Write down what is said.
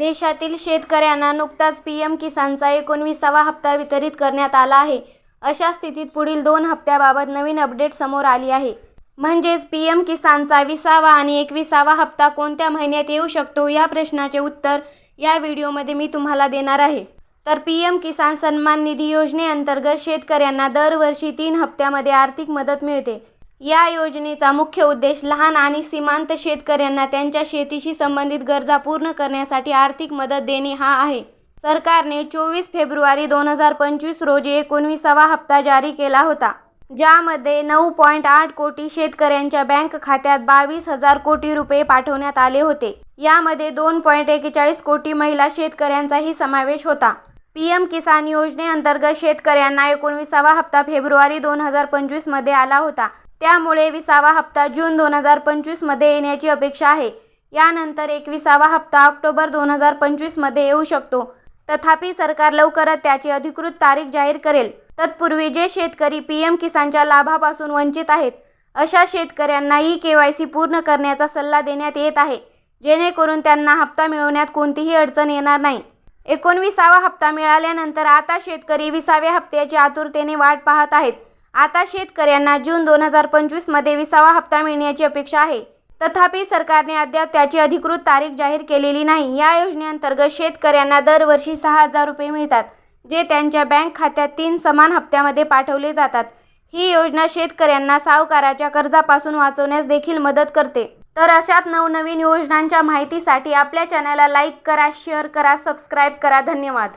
देशातील शेतकऱ्यांना नुकताच पीएम किसानचा एकोणविसावा हप्ता वितरित करण्यात आला आहे. अशा स्थितीत पुढील दोन हप्त्याबाबत नवीन अपडेट समोर आली आहे. म्हणजेच पी एम किसानचा विसावा आणि एकविसावा हप्ता कोणत्या महिन्यात येऊ शकतो या प्रश्नाचे उत्तर या व्हिडिओमध्ये मी तुम्हाला देणार आहे. तर पी एम किसान सन्मान निधी योजनेअंतर्गत शेतकऱ्यांना दरवर्षी तीन हप्त्यामध्ये आर्थिक मदत मिळते. या योजनेचा मुख्य उद्देश लहान आणि सीमांत शेतकऱ्यांना त्यांच्या शेतीशी संबंधित गरजा पूर्ण करण्यासाठी आर्थिक मदत देणे हा आहे. सरकारने चोवीस फेब्रुवारी दोन हजार पंचवीस रोजी एकोणवीसावा हप्ता जारी केला होता ज्यामध्ये नऊ पॉईंट आठ कोटी शेतकऱ्यांच्या बँक खात्यात बावीस हजार कोटी रुपये पाठवण्यात आले होते. यामध्ये दोन पॉईंट एकेचाळीस कोटी महिला शेतकऱ्यांचाही समावेश होता. पीएम किसान योजनेअंतर्गत शेतकऱ्यांना एकोणविसावा हप्ता फेब्रुवारी दोन हजार पंचवीसमध्ये आला होता. त्यामुळे विसावा हप्ता जून दोन हजार पंचवीसमध्ये येण्याची अपेक्षा आहे. यानंतर एकविसावा हप्ता ऑक्टोबर दोन हजार पंचवीसमध्ये येऊ शकतो. तथापि सरकार लवकरच त्याची अधिकृत तारीख जाहीर करेल. तत्पूर्वी जे शेतकरी पीएम किसानच्या लाभापासून वंचित आहेत अशा शेतकऱ्यांना ई के वाय सी पूर्ण करण्याचा सल्ला देण्यात येत आहे. जेणेकरून त्यांना हप्ता मिळवण्यात कोणतीही अडचण येणार नाही. एकोणविसावा हप्ता मिळाल्यानंतर आता शेतकरी विसाव्या हप्त्याची आतुरतेने वाट पाहत आहेत. आता शेतकऱ्यांना जून दोन हजार पंचवीसमध्ये विसावा हप्ता मिळण्याची अपेक्षा आहे. तथापि सरकारने अद्याप त्याची अधिकृत तारीख जाहीर केलेली नाही. या योजनेअंतर्गत शेतकऱ्यांना दरवर्षी सहा हजार रुपये मिळतात जे त्यांच्या बँक खात्यात तीन समान हप्त्यामध्ये पाठवले जातात. ही योजना शेतकऱ्यांना सावकाराच्या कर्जापासून वाचवण्यास देखील मदत करते. तर अशात नवनवीन योजनांच्या माहितीसाठी आपल्या चॅनलला लाईक करा शेअर करा सबस्क्राईब करा. धन्यवाद.